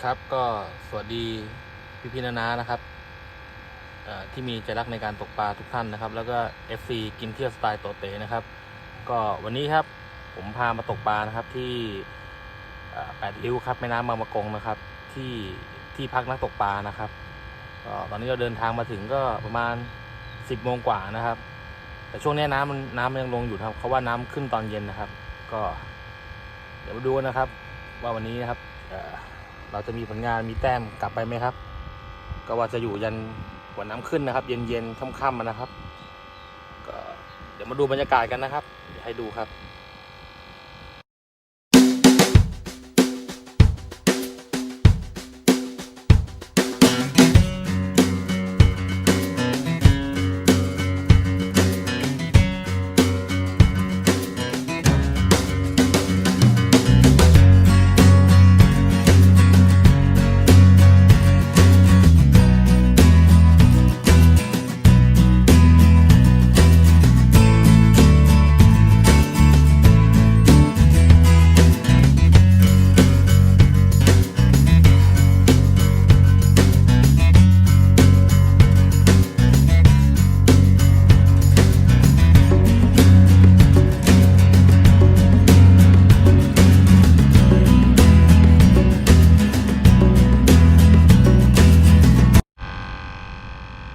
ครับก็สวัสดีพี่พี่ๆนานานะครับที่มีใจรักในการตกปลาทุกท่านนะครับ แล้วก็ FC กินเที่ยวสไตล์โตเตนะครับ ก็วันนี้ครับผมพามาตกปลานะครับที่แปดริ้วครับแม่น้ำบางมะกงนะครับ ที่ที่พักนักตกปลานะครับก็ตอนนี้เราเดินทางมาถึงก็ประมาณ 10โมงกว่านะครับ แต่ช่วงนี้น้ำมันน้ำยังลงอยู่ครับเขาว่าน้ำขึ้นตอนเย็นนะครับ ก็ เดี๋ยวมาดูนะครับ ว่าวันนี้นะครับ เราจะมีผลงานมีแต้มกลับไปไหมครับ ก็ว่าจะอยู่ยันกว่าน้ำขึ้นนะครับ เย็นๆค่ำๆนะครับ ก็เดี๋ยวมาดูบรรยากาศกันนะครับให้ดูครับ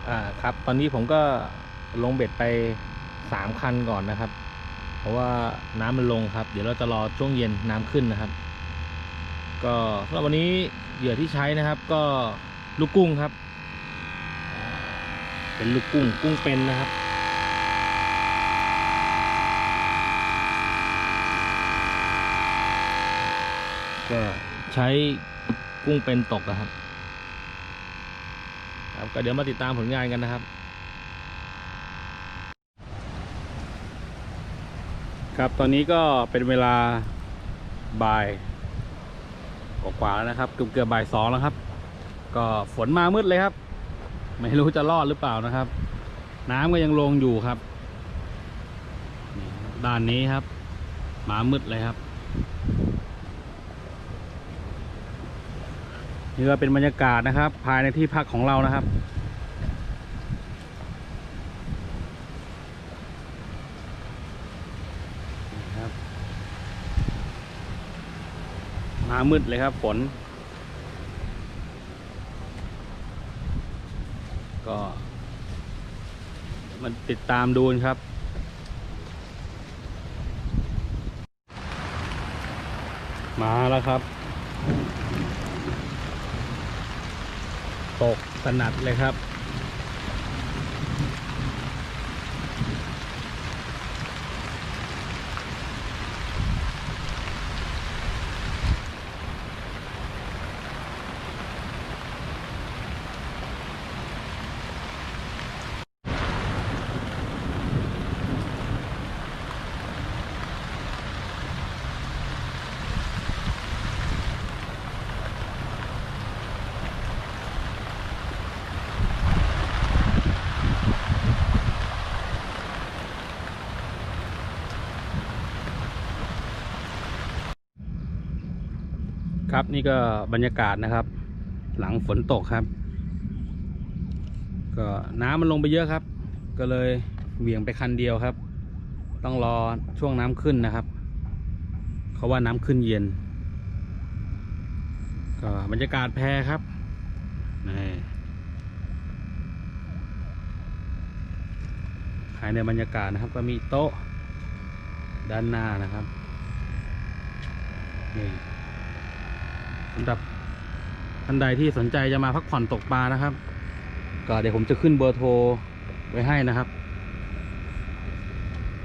อ่าครับ ตอนนี้ผมก็ลงเบ็ดไปสามคันก่อนนะครับ เพราะว่าน้ำมันลงครับ เดี๋ยวเราจะรอช่วงเย็นน้ำขึ้นนะครับ ก็สำหรับวันนี้เหยื่อที่ใช้นะครับ ก็ลูกกุ้งครับ เป็นลูกกุ้งกุ้งเป็นนะครับก็ใช้กุ้งเป็นตกนะครับ ก็เดี๋ยวมาติดตามผลงานกันนะครับ ครับตอนนี้ก็เป็นเวลาบ่ายกว่าแล้วนะครับเกือบเกือบบ่ายสองแล้วครับ ก็ฝนมามืดเลยครับ ไม่รู้จะรอดหรือเปล่านะครับ น้ำก็ยังลงอยู่ครับนี่ครับด้านนี้ครับ มามืดเลยครับ นี่ก็เป็นบรรยากาศนะครับ ภายในที่พักของเรานะครับ มามืดเลยครับฝน ก็มันติดตามดูนะครับมาแล้วครับ ตกสนัดเลยครับ ครับนี่ก็บรรยากาศนะครับ หลังฝนตกครับ ก็น้ำมันลงไปเยอะครับ ก็เลยเหวี่ยงไปคันเดียวครับ ต้องรอช่วงน้ำขึ้นนะครับ เขาว่าน้ำขึ้นเย็น ก็บรรยากาศแพครับนี่ภายในบรรยากาศนะครับ ก็มีโต๊ะด้านหน้านะครับนี่ สำหรับท่านใดที่สนใจจะมาพักผ่อนตกปลานะครับ ก็เดี๋ยวผมจะขึ้นเบอร์โทรไว้ให้นะครับ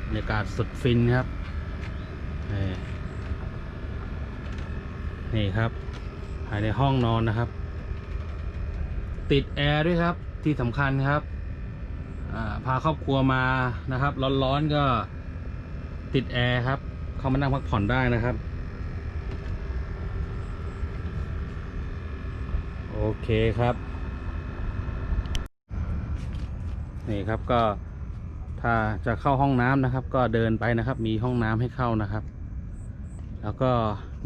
บรรยากาศสุดฟินครับ นี่ครับภายในห้องนอนนะครับ ติดแอร์ด้วยครับที่สำคัญครับพาครอบครัวมานะครับ ร้อนๆก็ติดแอร์ครับ เข้ามานั่งพักผ่อนได้นะครับ โอเคครับ นี่ครับก็ถ้าจะเข้าห้องน้ำนะครับ ก็เดินไปนะครับ มีห้องน้ำให้เข้านะครับ แล้วก็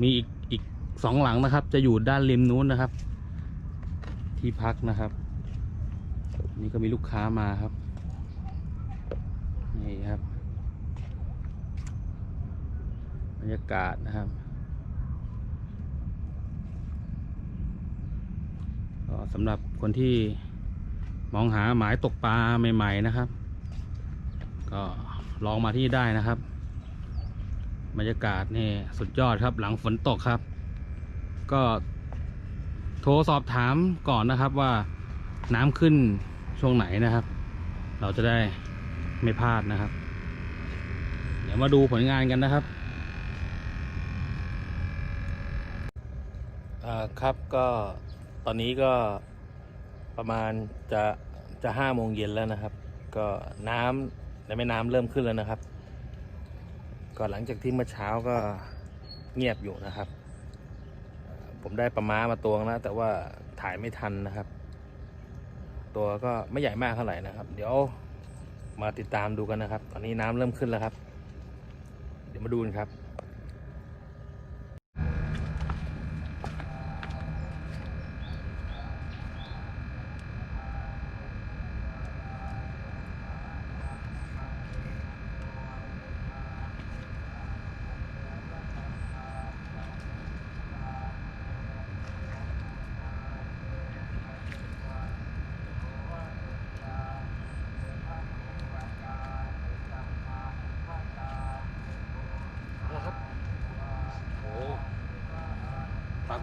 มีอีกอีกสองหลังนะครับ จะอยู่ด้านริมนู้นนะครับ ที่พักนะครับ นี่ก็มีลูกค้ามาครับนี่ครับบรรยากาศนะครับ สำหรับคนที่มองหาหมายตกปลาใหม่ ๆนะครับ ก็ลองมาที่ได้นะครับบรรยากาศนี่สุดยอดครับ หลังฝนตกครับ ก็โทรสอบถามก่อนนะครับว่าน้ำขึ้นช่วงไหนนะครับ เราจะได้ไม่พลาดนะครับ เดี๋ยวมาดูผลงานกันนะครับครับก็ ตอนนี้ก็ประมาณจะจะห้าโมงเย็นแล้วนะครับ ก็น้ำในแม่น้ำเริ่มขึ้นแล้วนะครับ ก็หลังจากที่เมื่อเช้าก็เงียบอยู่นะครับ ผมได้ปลาม้ามาตวงแล้วแต่ว่าถ่ายไม่ทันนะครับ ตัวก็ไม่ใหญ่มากเท่าไหร่นะครับ เดี๋ยวมาติดตามดูกันนะครับ ตอนนี้น้ำเริ่มขึ้นแล้วครับ เดี๋ยวมาดูกันครับ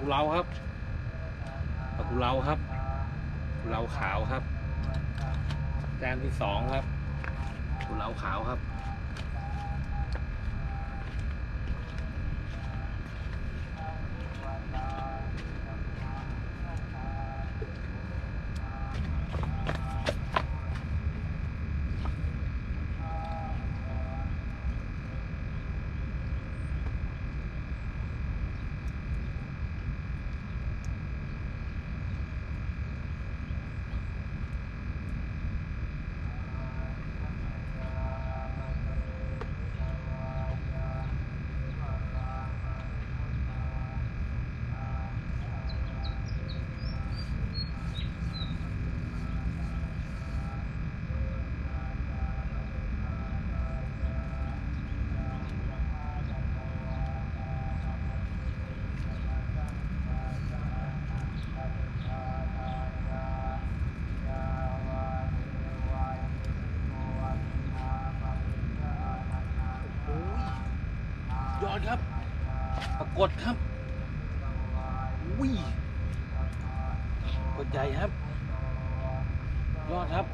กุเลาครับปลากุเลาครับกุเลาขาวครับแต้มที่สองครับกุเลาขาวครับ โอ้ย ยอดครับ ปรากฏครับวิ่งกดใหญ่ครับ ยอดครับ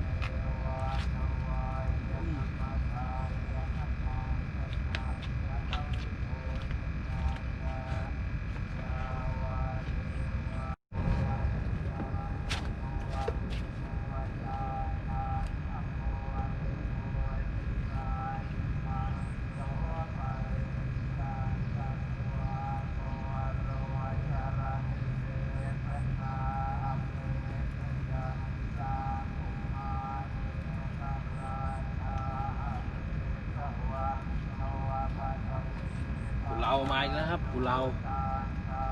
อีกแล้วครับกุเลา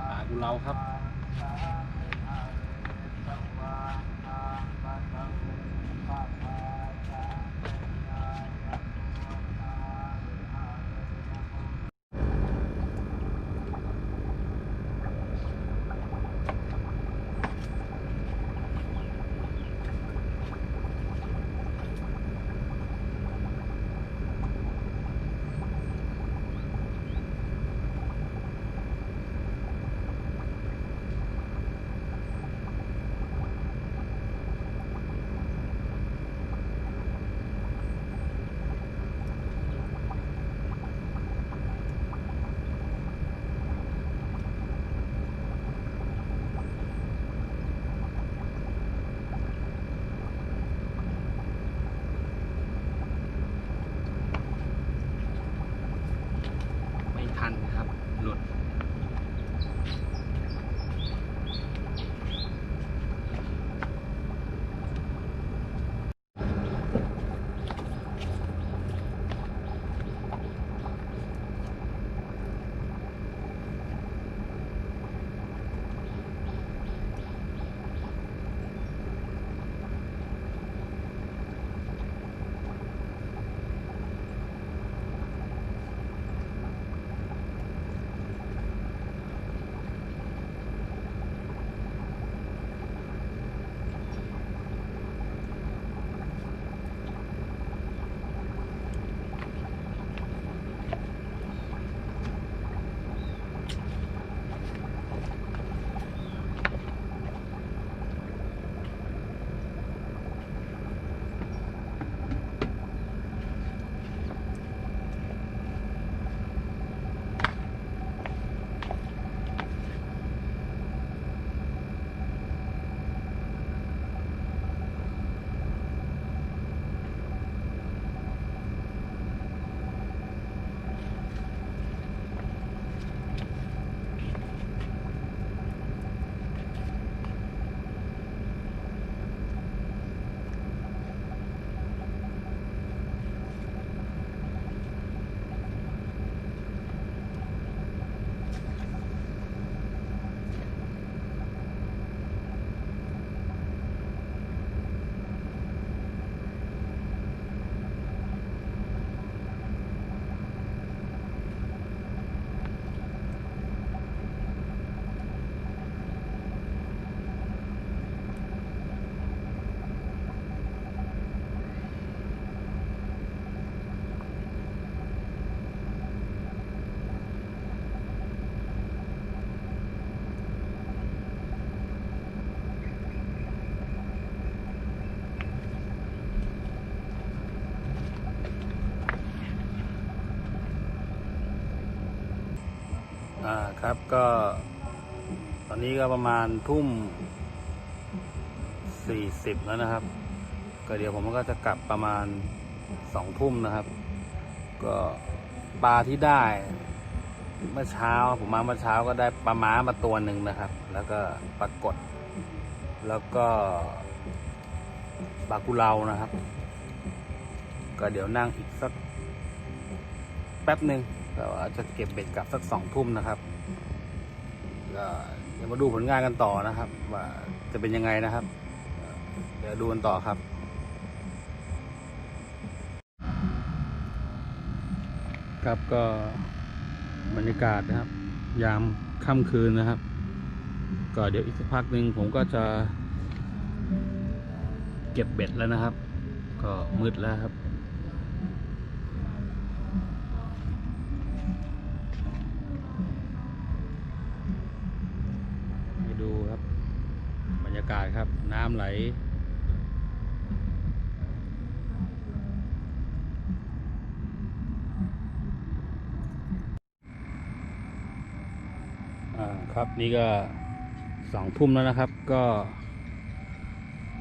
ปลากุเลาครับ ก็ ตอนนี้ก็ประมาณทุ่มสี่สิบแล้วนะครับ ก็เดี๋ยวผมก็จะกลับประมาณสองทุ่มนะครับ ก็ปลาที่ได้ เมื่อเช้าผมมาเมื่อเช้าก็ได้ปลาม้ามาตัวหนึ่งนะครับ แล้วก็ปลากด แล้วก็ปลากุเลานะครับ ก็เดี๋ยวนั่งอีกสักแป๊บหนึ่งก็อาจจะเก็บเบ็ดกลับสักสองทุ่มนะครับ ก็เดี๋ยวมาดูผลงานกันต่อนะครับ ว่าจะเป็นยังไงนะครับ เดี๋ยวดูกันต่อครับครับก็บรรยากาศนะครับ ยามค่ำคืนนะครับ ก็เดี๋ยวอีกสักพักหนึ่งผมก็จะ เก็บเบ็ดแล้วนะครับ ก็มืดแล้วครับ ไปดูครับ บรรยากาศครับ น้ำ ไหล ครับนี่ก็สองทุ่มแล้วนะครับ ก็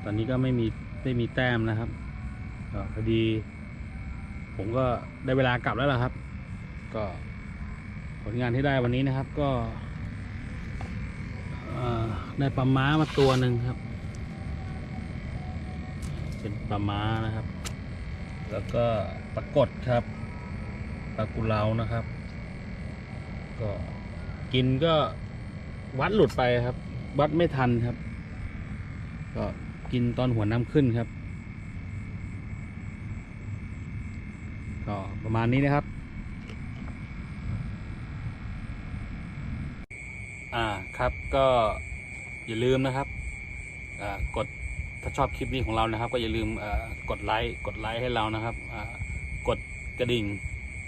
ตอนนี้ก็ไม่มีไม่มีแต้มนะครับพอดี ผมก็ได้เวลากลับแล้วล่ะครับ ก็ผลงานที่ได้วันนี้นะครับก็ได้ปลาม้ามาตัวหนึ่งครับ เป็นปลาม้านะครับ แล้วก็ปลากดครับปลากุเลานะครับ ก็กินก็วัดหลุดไปครับ วัดไม่ทันครับ ก็กินตอนหัวน้ำขึ้นครับ ก็ประมาณนี้นะครับ อ่าครับก็อย่าลืมนะครับอ่ากด ถ้าชอบคลิปนี้ของเรานะครับ ก็อย่าลืมกดไลค์กดไลค์ให้เรานะครับกดกระดิ่ง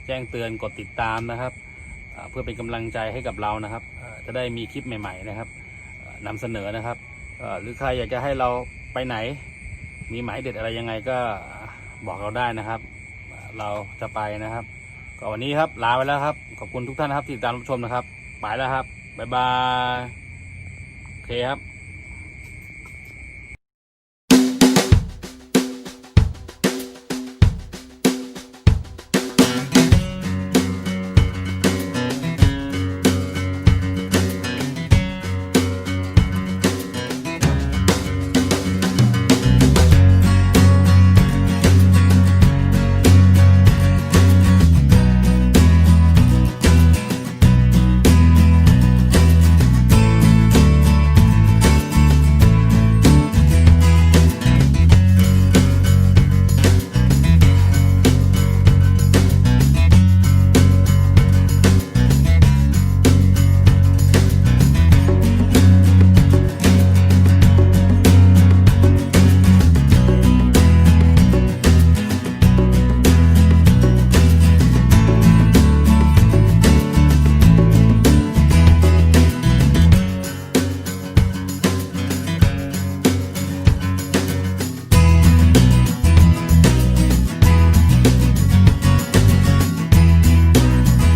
แจ้งเตือนกดติดตามนะครับ เพื่อเป็นกำลังใจให้กับเรานะครับ จะได้มีคลิปใหม่ ๆ นะครับอ่านำเสนอนะครับหรือใครอยากจะให้เราไปไหน มีหมายเด็ดอะไรยังไงก็บอกเราได้นะครับ เราจะไปนะครับ ก็วันนี้ครับลาไปแล้วครับ ขอบคุณทุกท่านนะครับที่ติดตามรับชมนะครับ ไปแล้วครับบ๊ายบายโอเคครับ